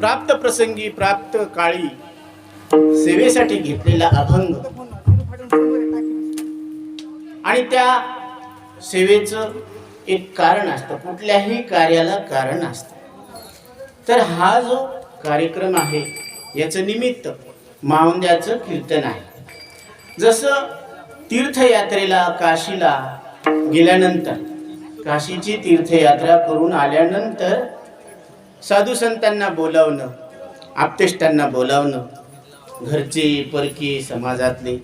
प्राप्त प्रसंगी प्राप्त काळी सेवेसाठी घेतलेला अभंग. आणि त्या सेवेचं एक कारण असतं. कुठल्याही कार्याला कारण असतं. तर हा जो कार्यक्रम आहे याचं निमित्त मावंद्याचं कीर्तन आहे. जसं तीर्थयात्रेला काशीला गेल्यानंतर काशीची तीर्थयात्रा करून आल्यानंतर साधू संतांना बोलावणं आप्तेष्टांना बोलावणं घरचे परकी समाजातले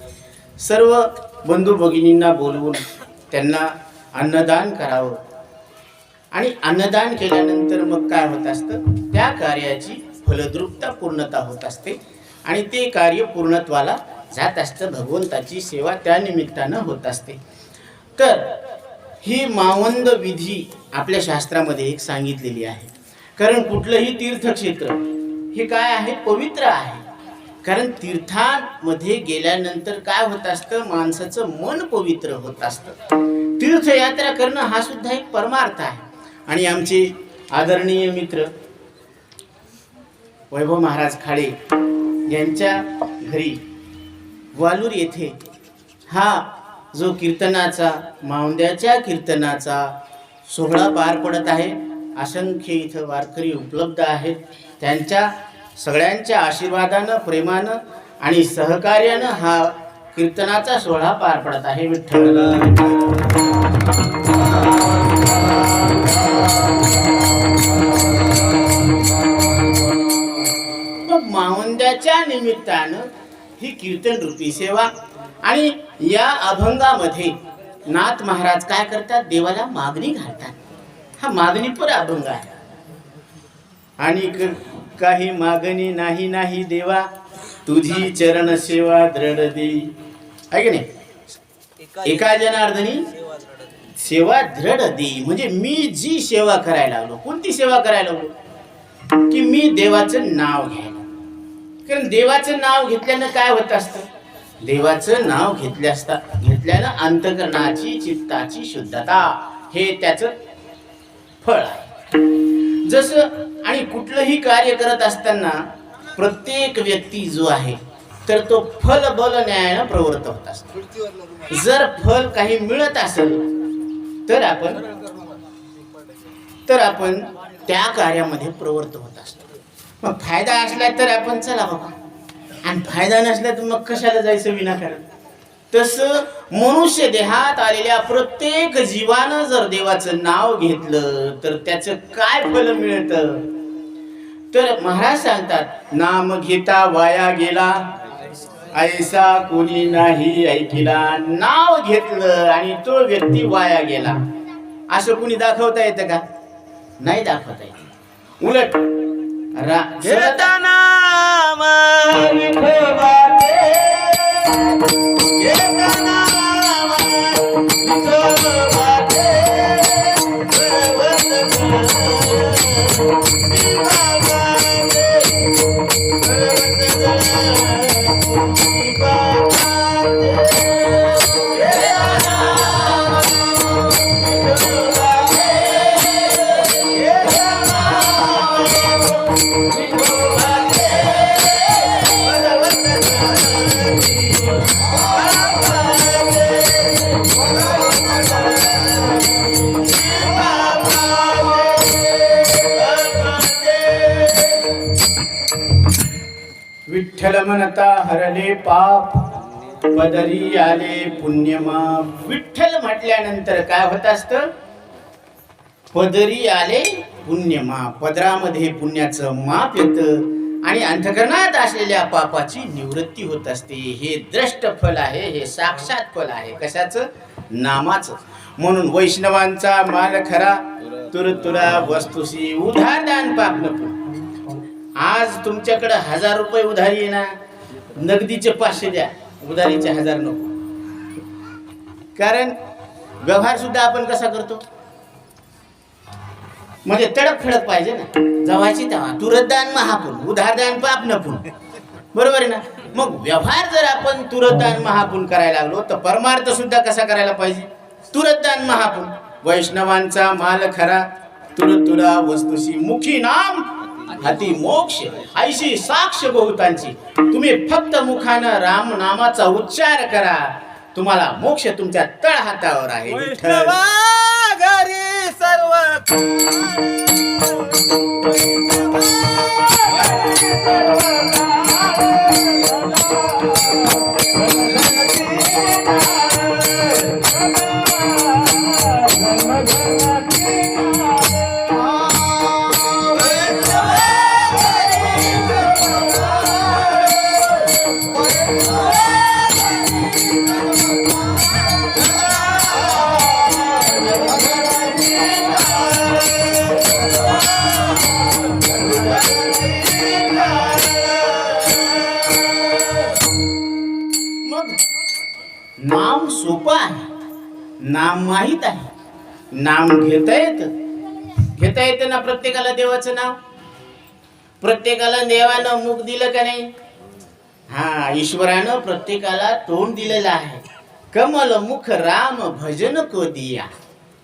सर्व बंधू भगिनींना बोलवून त्यांना अन्नदान करावं. आणि अन्नदान केल्यानंतर मग काय होत असतं? त्या कार्याची फलद्रुपता पूर्णता होत असते आणि ते कार्य पूर्णत्वाला जात असतं. भगवंताची सेवा त्या निमित्तानं होत असते. तर ही मावंद विधी आपल्या शास्त्रामध्ये एक सांगितलेली आहे. कारण कुठलंही तीर्थक्षेत्र हे काय आहे? पवित्र आहे. कारण तीर्थामध्ये गेल्यानंतर काय होत असतं? माणसाचं मन पवित्र होत असतं. तीर्थयात्रा करणं हा सुद्धा एक परमार्थ आहे. आणि आमचे आदरणीय मित्र वैभव महाराज खाडे यांच्या घरी वालूर येथे हा जो कीर्तनाचा मावंद्याच्या कीर्तनाचा सोहळा पार पडत आहे. असंख्य इथं वारकरी उपलब्ध आहेत. त्यांच्या सगळ्यांच्या आशीर्वादानं प्रेमानं आणि सहकार्यानं हा कीर्तनाचा सोहळा पार पडत आहे विठ्ठल मावंद्याच्या निमित्तानं ही कीर्तन रूपी सेवा आणि या अभंगामध्ये नाथ महाराज काय करतात? देवाला मागणी घालतात. हा मागणीपर अभंग आहे. आणि काही मागणी नाही नाही देवा. तुझी चरण सेवा दृढ देई आहे की नाही? एका जनार्दनी सेवा दृढ देई म्हणजे मी जी सेवा करायला लागलो कोणती सेवा करायला लागलो? की मी देवाचं नाव घ्यायला. कारण देवाचं नाव घेतल्यानं काय होत असतं? देवाचं नाव घेतल्या असता घेतल्यानं अंतकरणाची चित्ताची शुद्धता. हे त्याचं फळ आहे. जसं आणि कुठलंही कार्य करत असताना प्रत्येक व्यक्ती जो आहे तर तो फल बल न्यायानं प्रवृत्त होत असतो. जर फल काही मिळत असेल तर आपण तर आपण त्या कार्यामध्ये प्रवृत्त होत असतो. मग फायदा असला तर आपण चला बाबा. आणि फायदा नसला तर मग कशाला जायचं विनाकारण? तसं मनुष्य देहात आलेल्या प्रत्येक जीवानं जर देवाचं नाव घेतलं तर त्याचं काय फल मिळतं? तर महाराज सांगतात नाम घेता वाया गेला ऐसा कोणी नाही ऐकिला. नाव घेतलं आणि तो व्यक्ती वाया गेला. असं कुणी दाखवता येतं का? नाही दाखवता येत. उलट रा नाम జగన్నామ विठ्ठल म्हणता हरले पाप पदरी आले पुण्यमा विठ्ठल म्हटल्यानंतर काय होत असत? पदरी आले पुण्यमा पदरामध्ये पुण्याचं माप येतं आणि अंतकरणात असलेल्या पापाची निवृत्ती होत असते. हे द्रष्ट फल आहे हे साक्षात फल आहे. कशाचं? नामाचं. म्हणून वैष्णवांचा माल खरा. तुरतुरा तुरा उधार दान पाप नको. आज तुमच्याकडे हजार रुपये उधारी आहे ना नगदीचे पाचशे द्या उधारीचे हजार नको. कारण व्यवहार सुद्धा आपण कसा करतो? म्हणजे तडक फडक पाहिजे ना. जवाची तेव्हा तुरतदान महापून उधारदान पाप नपून. बरोबर आहे ना? मग व्यवहार जर आपण तुरतदान महापून करायला लागलो तर परमार्थ सुद्धा कसा करायला पाहिजे? तुरतदान महापून वैष्णवांचा माल खरा तुर तुरा वस्तुशी मुखी नाम. हाती मोक्ष ऐशी साक्ष बहुतांची. तुम्ही फक्त मुखानं राम नामाचा उच्चार करा. तुम्हाला मोक्ष तुमच्या तळ हातावर आहे. सर्व सोपं आहे. नाम माहीत आहे. नाम घेता येत. घेता येतं ना प्रत्येकाला देवाचं नाव? प्रत्येकाला देवानं मुख दिलं का नाही? हा ईश्वरानं प्रत्येकाला तोंड दिलेलं आहे. कमल मुख राम भजन को दिया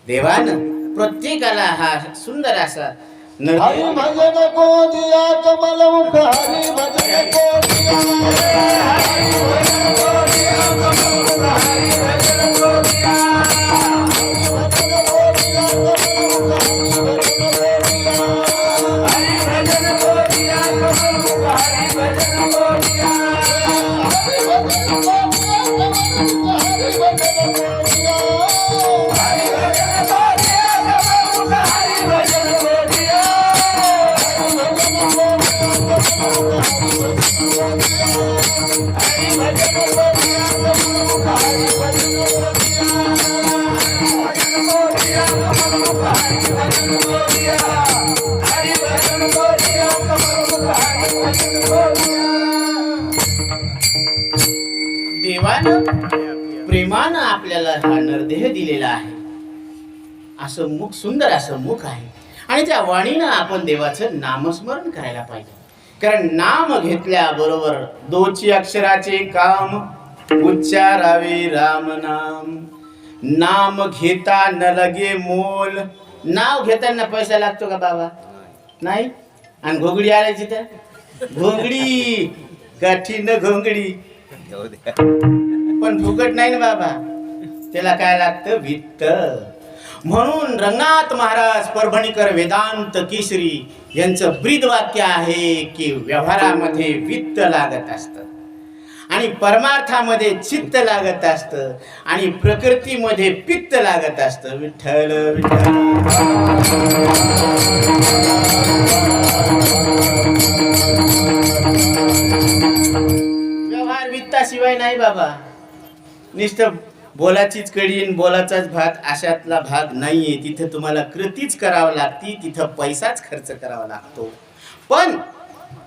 देवानं प्रत्येकाला हा सुंदर असा हरि भजन को दिया कमल मुख हरि भजन को दिया देवानं प्रेमानं आपल्याला हा नरदेह दिलेला आहे. असं मुख सुंदर असं मुख आहे. आणि त्या वाणीनं आपण देवाचं नामस्मरण करायला पाहिजे. कारण नाम घेतल्याबरोबर दोची अक्षराचे काम उच्चारावे राम नाम. नाम घेता न लगे मोल नाव घेताना पैसा लागतो का बाबा? नाही? आणि घोंगडी आणायची तर? घोंगडी. कठीण घोंगडी. पण फुकट नाही ना बाबा. त्याला काय लागतं? वित्त म्हणून रंगनाथ महाराज परभणीकर वेदांत केसरी यांचं ब्रीद वाक्य आहे की व्यवहारामध्ये वित्त लागत असतं. आणि परमार्थामध्ये चित्त लागत असतं आणि प्रकृतीमध्ये पित्त लागत असतं. विठ्ठल विठ्ठल. व्यवहार वित्ताशिवाय नाही बाबा. नुसतं बोलाचीच कडी बोलाचाच भात अशातला भाग नाहीये. तिथं तुम्हाला कृतीच करावं लागती तिथं पैसाच खर्च करावा लागतो. पण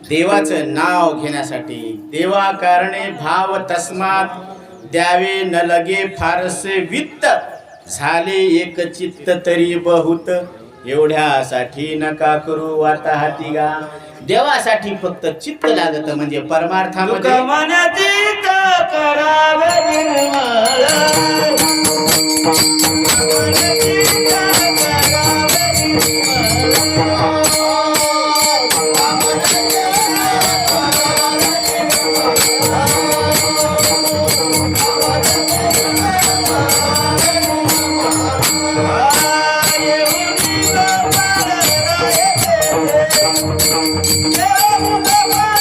देवाचं नाव घेण्यासाठी. देवा कारणे भाव तस्मात द्यावे न लगे फारसे वित्त. झाले एक चित्त तरी बहुत. एवढ्यासाठी नका करू वाता हाती गा. देवासाठी फक्त चित्त लागत म्हणजे परमार्थामध्ये. करावे करावे निर्मळ जर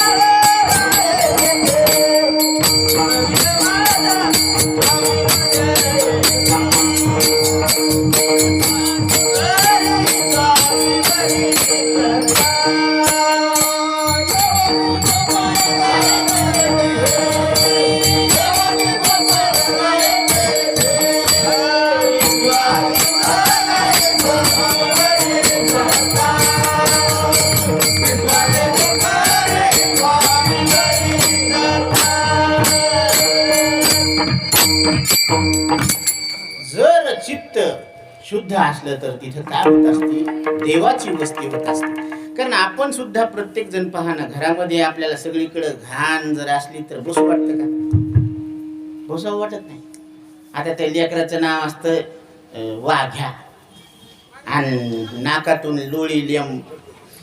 चित्त शुद्ध असलं तर तिथं काय होत असते देवाची वस्ती होत असते. कारण आपण सुद्धा प्रत्येक जण पहा ना घरामध्ये आपल्याला सगळीकडे घाण जर असली तर बसू वाटतं का? बसावं वाटत नाही. आता त्या लेकराचं नाव असतं वाघ्या. आणि नाकातून लोळी लेम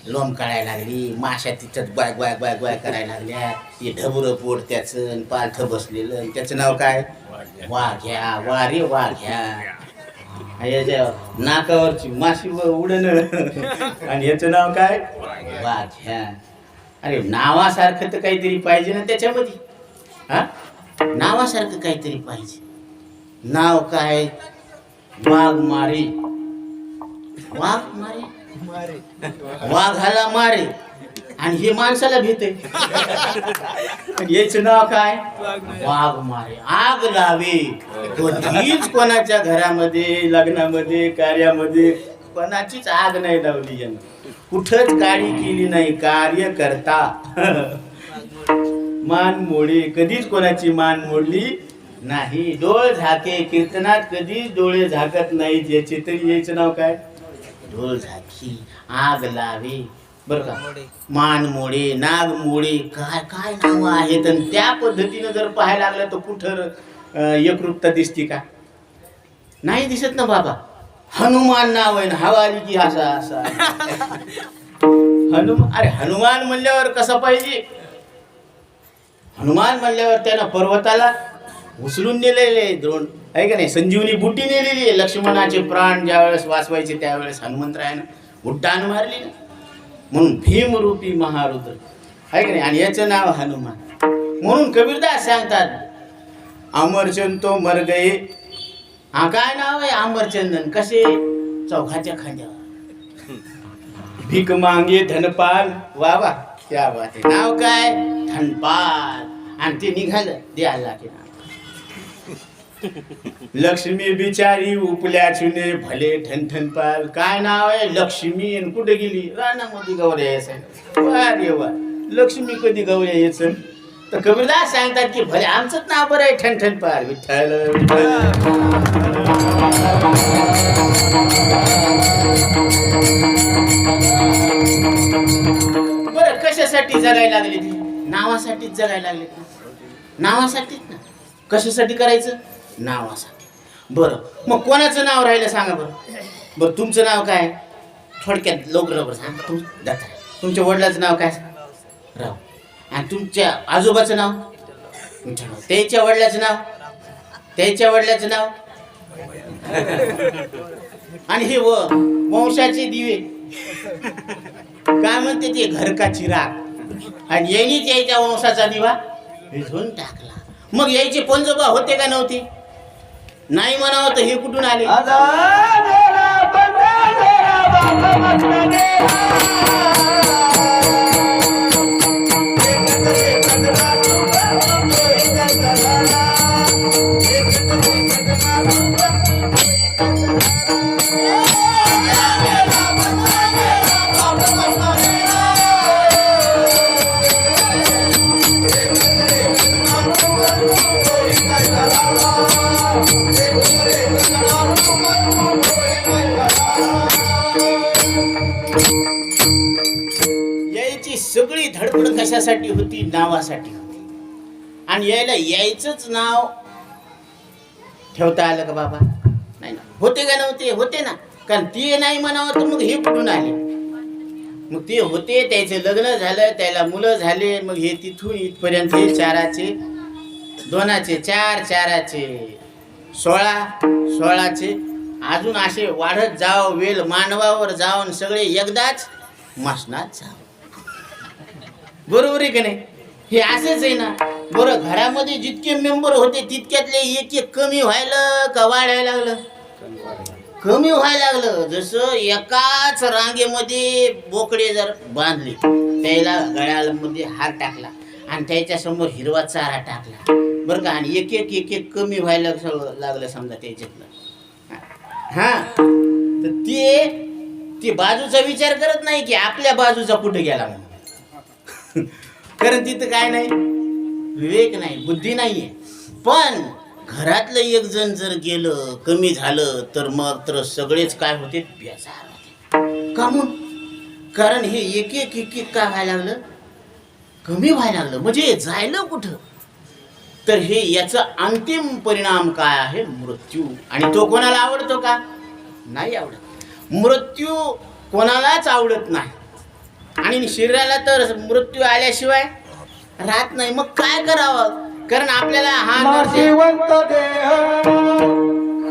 लोम काढायला लागली माशा तिच्यात बाय बाय बाय बाय करायला लागल्या. ते ढबुरं पोट त्याचं आणि पालथं बसलेलं. त्याचं नाव काय? वाघ्या. वा रे वाघ्या. याच्या नाकावरची माशी उडण. आणि याचं नाव काय? वाघ्या अरे नावासारखं तर काहीतरी पाहिजे ना त्याच्यामध्ये. हा? नावासारखं काहीतरी पाहिजे. नाव काय? वाघ मारे. वाघ मारे. वाघाला मारे. आणि हे माणसाला भेटे याच नाव काय? वाघ मारे. आग लावे. कधीच कोणाच्या घरामध्ये लग्नामध्ये कार्यामध्ये कोणाचीच आग नाही लावली यानं. कुठंच काळी केली नाही. कार्य करता मान मोडे. कधीच कोणाची मान मोडली नाही. डोळ झाके. कीर्तनात कधीच डोळे झाकत नाहीत. याचे तरी याचं नाव काय? ढोल झाकी. आग लावे. बर का? मान मोडे नाग मोडे काय काय नाव आहेत आणि त्या पद्धतीनं जर पाहायला लागलं तर कुठं एकरूपता दिसते का? नाही दिसत ना बाबा. हनुमान नाव आहे ना हवा आली की असा असा. हनुमान अरे हनुमान म्हणल्यावर कसं पाहिजे? हनुमान म्हणल्यावर त्यानं पर्वताला उचलून नेलेले द्रोण. आहे का नाही? संजीवनी बुटी नेलेली लक्ष्मणाचे प्राण ज्यावेळेस वाचवायचे त्यावेळेस हनुमंतरायानं उड्डाण मारली ना. म्हणून भीमरूपी महारुद्र. आहे की नाही? आणि याचं नाव हनुमान. म्हणून कबीरदास सांगतात अमरचंद तो मर गए हा काय नाव आहे अमरचंदन? कसे? चौघाच्या खांद्यावर. भीक मांगे धनपाल. वा वा त्या बात नाव काय? धनपाल. आणि ते निघालं. द्यायला लागेल. लक्ष्मी बिचारी उपल्या चुने भले ठणठणपाल काय नाव आहे? लक्ष्मी. आणि कुठे गेली? रानामध्ये गौऱ्या यायचं वा रे वा लक्ष्मी कधी गौऱ्या यायचं तर कबीरदास सांगतात की भले आमचंच नाव बरं आहे ठणठणपाल पाल. विठ्ठल बरं कशासाठी जगायला लागले ते? नावासाठीच जगायला लागले नावासाठीच ना. कशासाठी करायचं? नावासाठी बरं. मग कोणाचं नाव राहिलं सांगा बरं. बरं तुमचं नाव काय? थोडक्यात लवकर बरं सांगा तुम दत्ता. तुमच्या वडिलाचं नाव काय? राव. आणि तुमच्या आजोबाचं नाव? विठ्ठलराव. त्याच्या वडिलाचं नाव? त्याच्या वडिलाचं नाव? आणि हे व वंशाचे दिवे. काय म्हणते ते? घर का चिराग आणि यांनीच यायच्या वंशाचा दिवा. विझून टाकला. मग यायचे पंजोबा होते का नव्हते? नाही म्हणावं तर हे कुठून आले? कशासाठी होती? नावासाठी होती. आणि यायला यायचंच नाव ठेवता आलं का बाबा? नाही ना. होते का नव्हते? होते ना. कारण ते नाही म्हणावं तर मग हे कुठून आले? मग ते होते त्याचे लग्न झालं त्याला मुलं झाले मग हे तिथून इथपर्यंत चाराचे दोनाचे चार चाराचे सोळा सोळाचे अजून असे वाढत जाव वेल मानवावर जाऊन सगळे एकदाच मसनात जाव. बरोबर आहे का नाही? हे असंच आहे ना. बरं घरामध्ये जितके मेंबर होते तितक्यातले एक एक कमी व्हायला का वाढायला लागलं? कमी व्हायला लागलं. जसं एकाच रांगेमध्ये बोकडे जर बांधले त्याला गळ्यामध्ये हार टाकला आणि त्याच्यासमोर हिरवा चारा टाकला. बरं का? आणि एक एक एक एक कमी व्हायला लागलं समजा त्याच्यातलं हा. तर ते ते बाजूचा विचार करत नाही की आपल्या बाजूचा कुठे गेला म्हणून. कारण तिथं काय नाही? विवेक नाही बुद्धी नाहीये. पण घरातलं एक जण जर गेलं कमी झालं तर मग तर सगळेच काय होते? बेजार होते. का म्हणून कारण हे एक एक एक एक काय व्हायला लागलं? कमी व्हायला लागलं. म्हणजे जायलं कुठं? तर हे याचा अंतिम परिणाम काय आहे? मृत्यू. आणि तो कोणाला आवडतो का? नाही आवडत. मृत्यू कोणालाच आवडत नाही. आणि शरीराला तर मृत्यू आल्याशिवाय राहत नाही. मग काय करावं? कारण आपल्याला हा नाशिवंत देह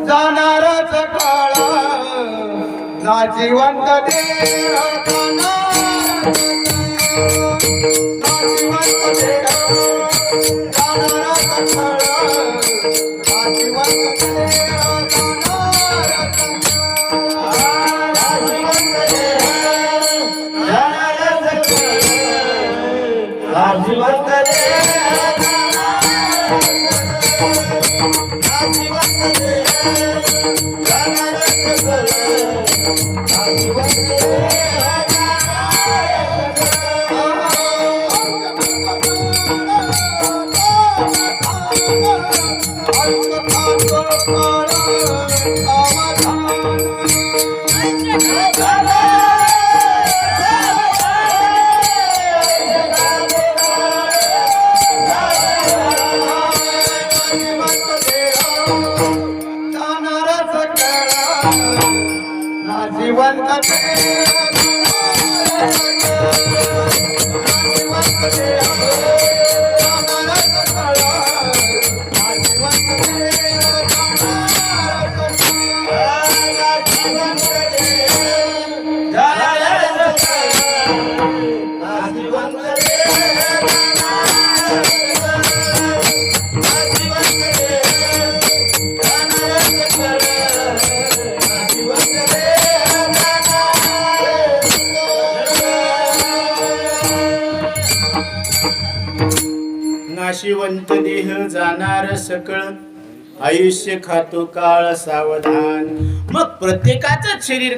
जाणारच काळा. नाशिवंत देह नाशिवंत देह जाणारच काळा. नाशिवंत देह Oh, oh, oh, oh, नाशिवंत देह जाणार सकळ आयुष्य खातो काळ सावधान. मग प्रत्येकाच शरीर